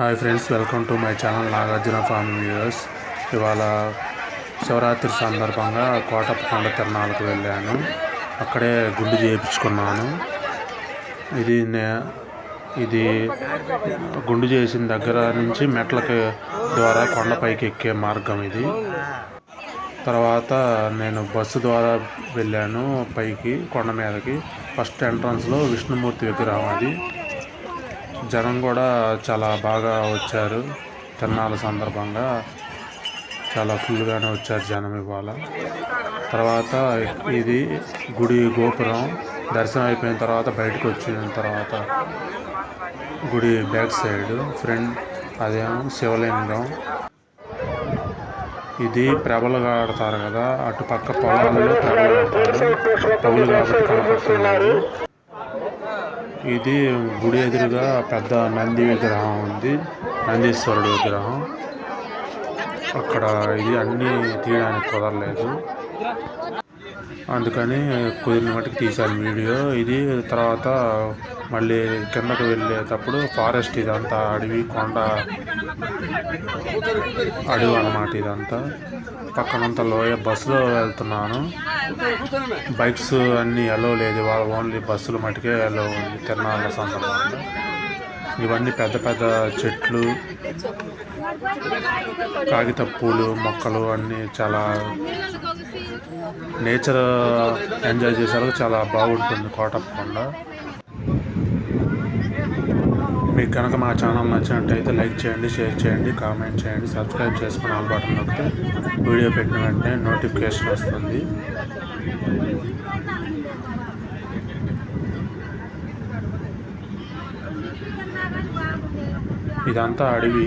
Hi friends welcome to my channel Nagarjuna farm viewers. ఇవాళ శివరాత్రి సందర్భంగా కోటప్పకొండ తిరణాలకు వెళ్ళాను. అక్కడే గుండు చేయించుకున్నాను. ఇది నే ఇది గుండు చేసిన దగ్గర నుంచి మెట్లకి ద్వారా కొండపైకి ఎక్కే మార్గం ఇది. తర్వాత నేను బస్సు ద్వారా వెళ్ళాను పైకి కొండ మీదకి. ఫస్ట్ ఎంట్రన్స్లో విష్ణుమూర్తి విగ్రహం అది. జనం కూడా చాలా బాగా వచ్చారు. తిరణాల సందర్భంగా చాలా ఫుల్గానే వచ్చారు జనం ఇవాళ. తర్వాత ఇది గుడి గోపురం దర్శనం అయిపోయిన తర్వాత బయటకు వచ్చిన తర్వాత గుడి బ్యాక్ సైడ్ ఫ్రంట్ అదేమో శివలింగం. ఇది ప్రభలుగా ఆడతారు కదా అటు పక్క పొలాలలో ప్రభలు ఆడతారు పగులు కాబట్టి కనపడుతున్నారు. ఇది గుడి ఎదురుగా పెద్ద నంది విగ్రహం ఉంది. నందీశ్వరుడు విగ్రహం. అక్కడ ఇది అన్నీ తీయడానికి కుదరలేదు. అందుకని కుదిరిన మట్టుకు తీశాను వీడియో. ఇది తర్వాత మళ్ళీ కిందకు వెళ్ళేటప్పుడు ఫారెస్ట్ ఇదంతా అడవి కొండ అడవి అన్నమాట ఇదంతా. పక్కనంతా లోయ బస్సులో వెళ్తున్నాను. బైక్స్ అన్నీ ఎలో లేదు వాళ్ళ ఓన్లీ బస్సులు మటుకే ఎలో ఉంది తిరణాల సందర్భంగా. ఇవన్నీ పెద్ద పెద్ద చెట్లు కాగిత పూలు మొక్కలు అన్నీ చాలా నేచర్ ఎంజాయ్ చేసేందుకు చాలా బాగుంటుంది కోటప్పకొండ. మీకు కనుక మా ఛానల్ నచ్చినట్టయితే లైక్ చేయండి షేర్ చేయండి కామెంట్ చేయండి సబ్స్క్రైబ్ చేసుకుని ఆల్ బటన్ నొక్కితే వీడియో పెట్టిన వెంటనే నోటిఫికేషన్ వస్తుంది. ఇదంతా అడవి.